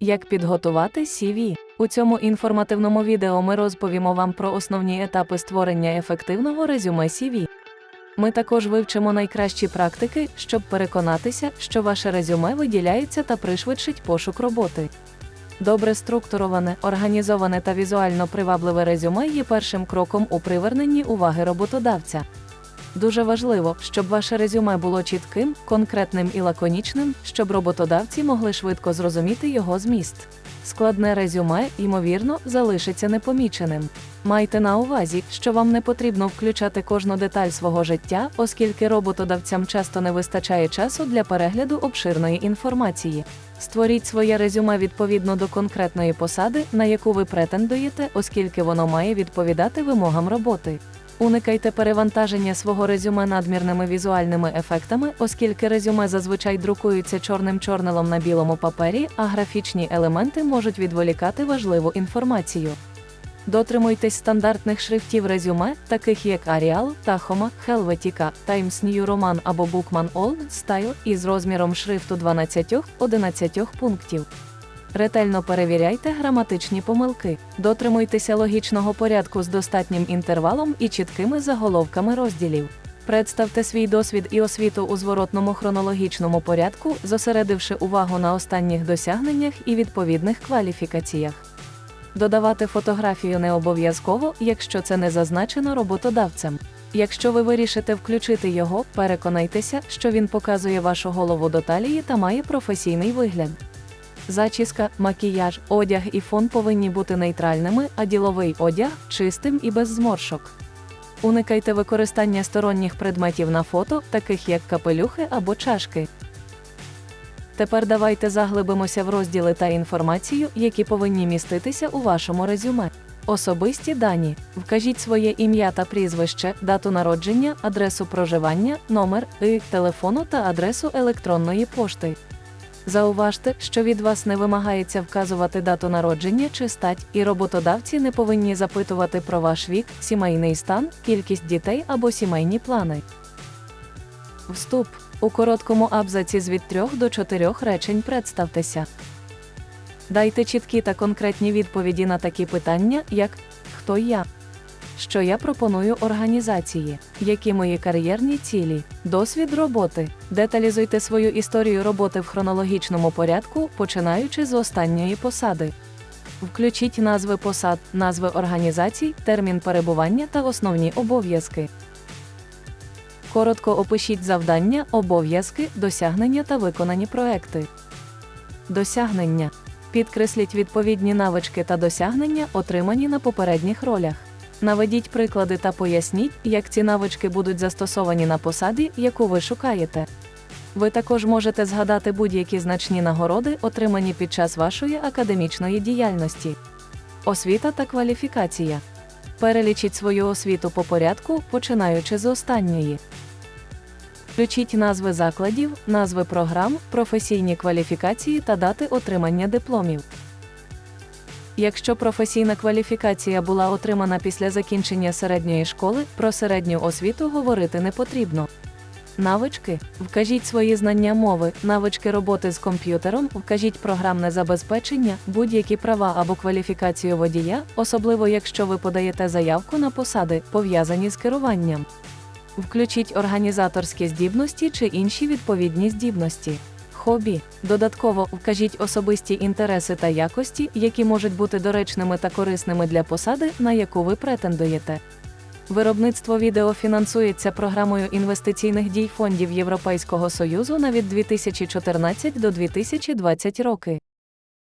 Як підготувати CV? У цьому інформативному відео ми розповімо вам про основні етапи створення ефективного резюме CV. Ми також вивчимо найкращі практики, щоб переконатися, що ваше резюме виділяється та пришвидшить пошук роботи. Добре структуроване, організоване та візуально привабливе резюме є першим кроком у приверненні уваги роботодавця. Дуже важливо, щоб ваше резюме було чітким, конкретним і лаконічним, щоб роботодавці могли швидко зрозуміти його зміст. Складне резюме, ймовірно, залишиться непоміченим. Майте на увазі, що вам не потрібно включати кожну деталь свого життя, оскільки роботодавцям часто не вистачає часу для перегляду обширної інформації. Створіть своє резюме відповідно до конкретної посади, на яку ви претендуєте, оскільки воно має відповідати вимогам роботи. Уникайте перевантаження свого резюме надмірними візуальними ефектами, оскільки резюме зазвичай друкуються чорним чорнилом на білому папері, а графічні елементи можуть відволікати важливу інформацію. Дотримуйтесь стандартних шрифтів резюме, таких як Arial, Tacoma, Helvetica, Times New Roman або Bookman Old Style із розміром шрифту 12-11 пунктів. Ретельно перевіряйте граматичні помилки, дотримуйтеся логічного порядку з достатнім інтервалом і чіткими заголовками розділів. Представте свій досвід і освіту у зворотному хронологічному порядку, зосередивши увагу на останніх досягненнях і відповідних кваліфікаціях. Додавати фотографію не обов'язково, якщо це не зазначено роботодавцем. Якщо ви вирішите включити його, переконайтеся, що він показує вашу голову до талії та має професійний вигляд. Зачіска, макіяж, одяг і фон повинні бути нейтральними, а діловий одяг чистим і без зморшок. Уникайте використання сторонніх предметів на фото, таких як капелюхи або чашки. Тепер давайте заглибимося в розділи та інформацію, які повинні міститися у вашому резюме. Особисті дані. Вкажіть своє ім'я та прізвище, дату народження, адресу проживання, номер і телефону та адресу електронної пошти. Зауважте, що від вас не вимагається вказувати дату народження чи стать, і роботодавці не повинні запитувати про ваш вік, сімейний стан, кількість дітей або сімейні плани. Вступ. У короткому абзаці з від 3 до 4 речень представтеся. Дайте чіткі та конкретні відповіді на такі питання, як хто я, що я пропоную організації, які мої кар'єрні цілі, досвід роботи. Деталізуйте свою історію роботи в хронологічному порядку, починаючи з останньої посади. Включіть назви посад, назви організацій, термін перебування та основні обов'язки. Коротко опишіть завдання, обов'язки, досягнення та виконані проекти. Досягнення. Підкресліть відповідні навички та досягнення, отримані на попередніх ролях. Наведіть приклади та поясніть, як ці навички будуть застосовані на посаді, яку ви шукаєте. Ви також можете згадати будь-які значні нагороди, отримані під час вашої академічної діяльності. Освіта та кваліфікація. Перелічіть свою освіту по порядку, починаючи з останньої. Включіть назви закладів, назви програм, професійні кваліфікації та дати отримання дипломів. Якщо професійна кваліфікація була отримана після закінчення середньої школи, про середню освіту говорити не потрібно. Навички. Вкажіть свої знання мови, навички роботи з комп'ютером, вкажіть програмне забезпечення, будь-які права або кваліфікацію водія, особливо якщо ви подаєте заявку на посади, пов'язані з керуванням. Включіть організаторські здібності чи інші відповідні здібності. Хобі. Додатково вкажіть особисті інтереси та якості, які можуть бути доречними та корисними для посади, на яку ви претендуєте. Виробництво відео фінансується програмою інвестиційних дій фондів Європейського Союзу на від 2014 до 2020 роки.